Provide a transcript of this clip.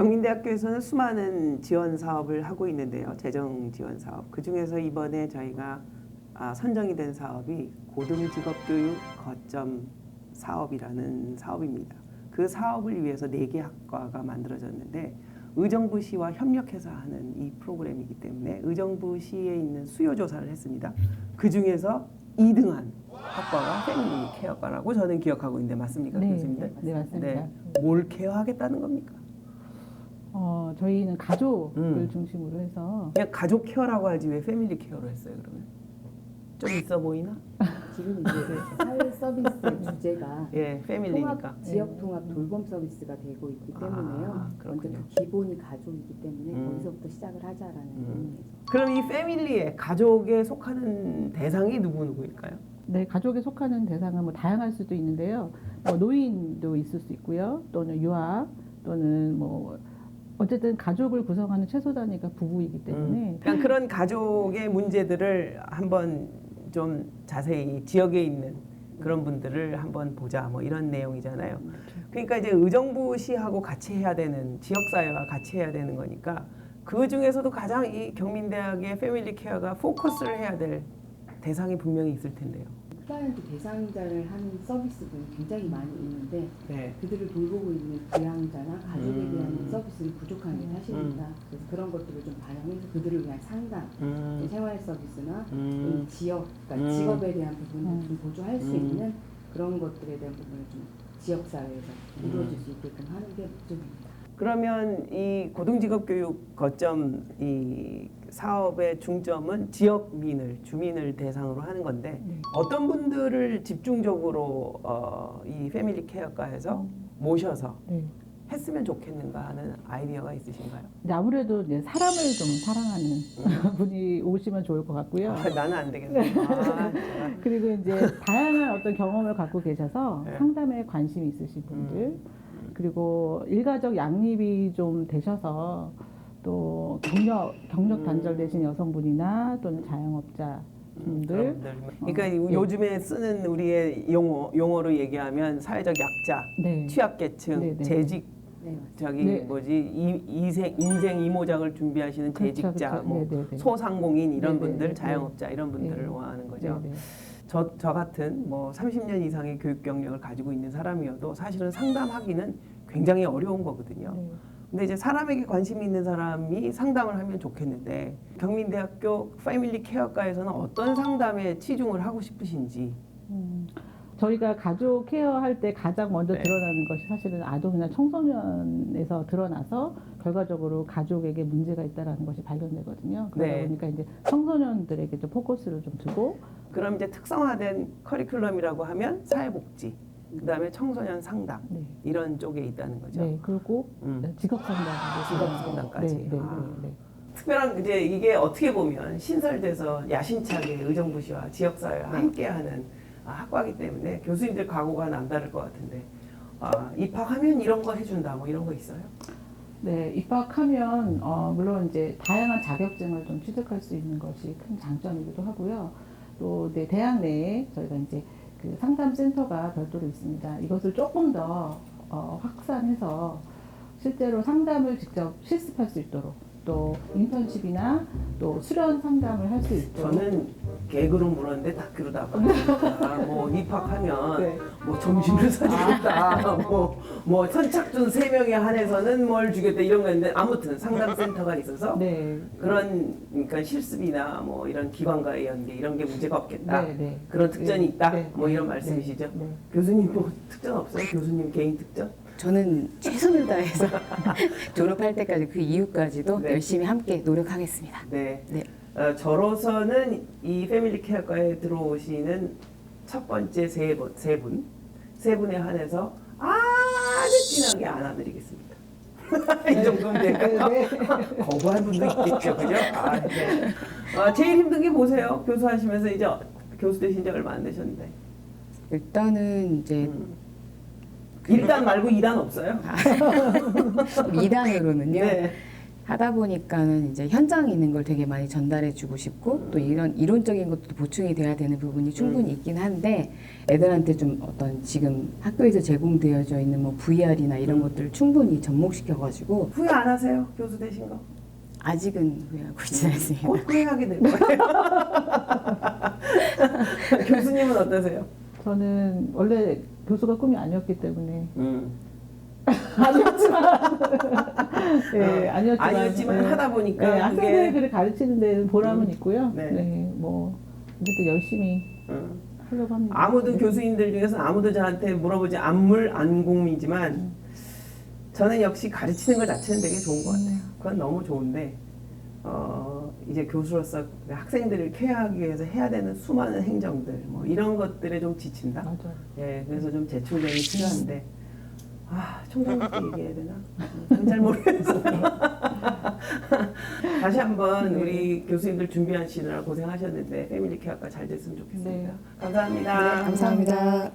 경민대학교에서는 수많은 지원 사업을 하고 있는데요. 재정 지원 사업. 그 중에서 이번에 저희가 아, 선정이 된 사업이 고등직업교육 거점 사업이라는 사업입니다. 그 사업을 위해서 네 개 학과가 만들어졌는데 의정부시와 협력해서 하는 이 프로그램이기 때문에 의정부시에 있는 수요 조사를 했습니다. 그 중에서 2등한 학과가 패밀리 케어과라고 저는 기억하고 있는데 맞습니까, 네, 교수님들? 네, 맞습니다. 네. 뭘 케어하겠다는 겁니까? 어, 저희는 가족을 음. 중심으로 해서 그냥 가족 케어라고 하지 왜 패밀리 케어로 했어요 그러면? 좀 있어 보이나? 지금 이제 사회 서비스의 주제가 예, 패밀리니까. 통합 지역 통합 돌봄 서비스가 되고 있기 아, 때문에요. 먼저 그렇군요. 그 기본이 가족이기 때문에 음. 거기서부터 시작을 하자라는 음. 의미에서 그럼 이 패밀리에 가족에 속하는 대상이 누구 누구일까요? 네, 가족에 속하는 대상은 뭐 다양할 수도 있는데요. 뭐 노인도 있을 수 있고요. 또는 유아 또는 뭐 어쨌든 가족을 구성하는 최소 단위가 부부이기 때문에 음. 그러니까 그런 가족의 문제들을 한번 좀 자세히 지역에 있는 그런 분들을 한번 보자 뭐 이런 내용이잖아요. 그러니까 이제 의정부시하고 같이 해야 되는 지역사회와 같이 해야 되는 거니까 그 중에서도 가장 이 경민대학의 패밀리 케어가 포커스를 해야 될 대상이 분명히 있을 텐데요. 클라이언트 대상자를 하는 서비스들이 굉장히 많이 있는데 네. 그들을 돌보고 있는 부양자나 가족에 음. 대한 서비스는 부족한 게 사실입니다. 그래서 그런 것들을 좀 반영해서 그들을 위한 상담, 음, 생활 서비스나 음, 지역, 그러니까 음. 직업에 대한 부분을 음. 좀 보조할 수 음. 있는 그런 것들에 대한 부분을 좀 지역 사회에서 음. 이루어질 수 있게끔 하는 게 목적입니다. 그러면 이 고등직업교육 거점 이 사업의 중점은 지역 민을 주민을 대상으로 하는 건데 네. 어떤 분들을 집중적으로 어, 이 패밀리 케어과에서 모셔서 네. 했으면 좋겠는가 하는 아이디어가 있으신가요? 근데 아무래도 이제 사람을 좀 사랑하는 분이 오시면 좋을 것 같고요. 아, 나는 안 되겠네. 아, 제가. 그리고 이제 다양한 어떤 경험을 갖고 계셔서 네. 상담에 관심이 있으신 분들 그리고 일가족 양립이 좀 되셔서 또 경력 경력 음. 단절되신 여성분이나 또는 자영업자 분들 그분들. 그러니까 이 네. 요즘에 쓰는 우리의 용어 용어로 얘기하면 사회적 약자, 네. 취약계층, 네, 네. 재직 네, 맞습니다. 저기 네. 뭐지 이, 이생 인생 이모작을 준비하시는 그렇죠, 재직자, 그렇죠. 뭐 네, 네, 네. 소상공인 이런 네, 네, 분들, 네. 자영업자 이런 분들을 네. 원하는 거죠. 네, 네. 저, 저 같은 뭐 30년 이상의 교육 경력을 가지고 있는 사람이어도 사실은 상담하기는 굉장히 어려운 거거든요. 네. 근데 이제 사람에게 관심이 있는 사람이 상담을 하면 좋겠는데 경민대학교 패밀리 케어과에서는 어떤 상담에 치중을 하고 싶으신지 음, 저희가 가족 케어할 때 가장 먼저 네. 드러나는 것이 사실은 아동이나 청소년에서 드러나서 결과적으로 가족에게 문제가 있다라는 것이 발견되거든요. 그러다 네. 보니까 이제 청소년들에게 좀 포커스를 좀 두고 그럼 이제 특성화된 커리큘럼이라고 하면 사회복지, 그다음에 청소년 상담 네. 이런 쪽에 있다는 거죠. 네, 그리고 음. 직업 상담, 직업 상담까지. 네, 네, 아. 네, 네. 특별한 이제 이게 어떻게 보면 신설돼서 야심차게 의정부시와 지역사회와 네. 함께하는 아, 학과이기 때문에 교수님들 각오가 남다를 것 같은데 아, 입학하면 이런 거 해준다 뭐 이런 거 있어요? 네, 입학하면 어, 물론 이제 다양한 자격증을 좀 취득할 수 있는 것이 큰 장점이기도 하고요. 또 네, 대학 내에 저희가 이제 그 상담 센터가 별도로 있습니다. 이것을 조금 더 어, 확산해서 실제로 상담을 직접 실습할 수 있도록 또 인턴십이나 또 수련 상담을 할 수 있도록 저는 개그로 물었는데 다큐로 답하니까 뭐 입학하면 네. 뭐 점심을 사주겠다 뭐, 뭐 선착순 세명에 한해서는 뭘 주겠다 이런 거 있는데 아무튼 상담센터가 있어서 네. 그런 그러니까 실습이나 뭐 이런 기관과의 연계 이런 게 문제가 없겠다 네, 네. 그런 특전이 네, 있다 네, 뭐 이런 네, 말씀이시죠 네. 교수님 뭐 특전 없어요 교수님 개인 특전 저는 최선을 다해서 졸업할 때까지 그 이후까지도 네. 열심히 함께 노력하겠습니다. 네, 네. 어, 저로서는 이 패밀리 케어과에 들어오시는 첫 번째 세 분, 세 분, 세 분에 한해서 아주 진하게 안아드리겠습니다. 이 정도면 될까요? 네, 거부할 분도 있겠죠, 그죠? 아, 네. 어, 제일 힘든 게 뭐세요? 교수하시면서 이제 교수 되신 지 얼마 안 되셨는데. 일단은 이제 음. 1단 말고 2단 없어요? 2단으로는요. 네. 하다 보니까는 이제 현장에 있는 걸 되게 많이 전달해 주고 싶고 또 이런 이론적인 것도 보충이 돼야 되는 부분이 충분히 있긴 한데 애들한테 좀 어떤 지금 학교에서 제공되어져 있는 뭐 VR이나 이런 음. 것들을 충분히 접목시켜 가지고 후회 안 하세요? 교수 되신 거? 아직은 후회하고 있지 않습니다. 곧 후회하게 될 거예요. 교수님은 어떠세요? 저는 원래 교수가 꿈이 아니었기 때문에 음. 아니었지만 네, 아니었지만 아니었지만 네. 하다 보니까 네, 그게 학생들을 가르치는 데는 보람은 음. 있고요. 네. 네. 뭐 어쨌든 열심히 음. 하려고 합니다. 아무도 네. 교수님들 중에서 아무도 저한테 물어보지 안물 안공이지만 저는 역시 가르치는 것 자체는 되게 좋은 것 같아요. 그건 너무 좋은데 어, 이제 교수로서 학생들을 케어하기 위해서 해야 되는 수많은 행정들 뭐 이런 것들에 좀 지친다. 맞아요. 예, 그래서 좀 재충전이 필요한데 아 총장님께 얘기해야 되나? 음, 잘 모르겠어요. 다시 한번 네. 우리 교수님들 준비하시느라 고생하셨는데 패밀리 케어가 잘 됐으면 좋겠습니다. 네. 감사합니다. 감사합니다.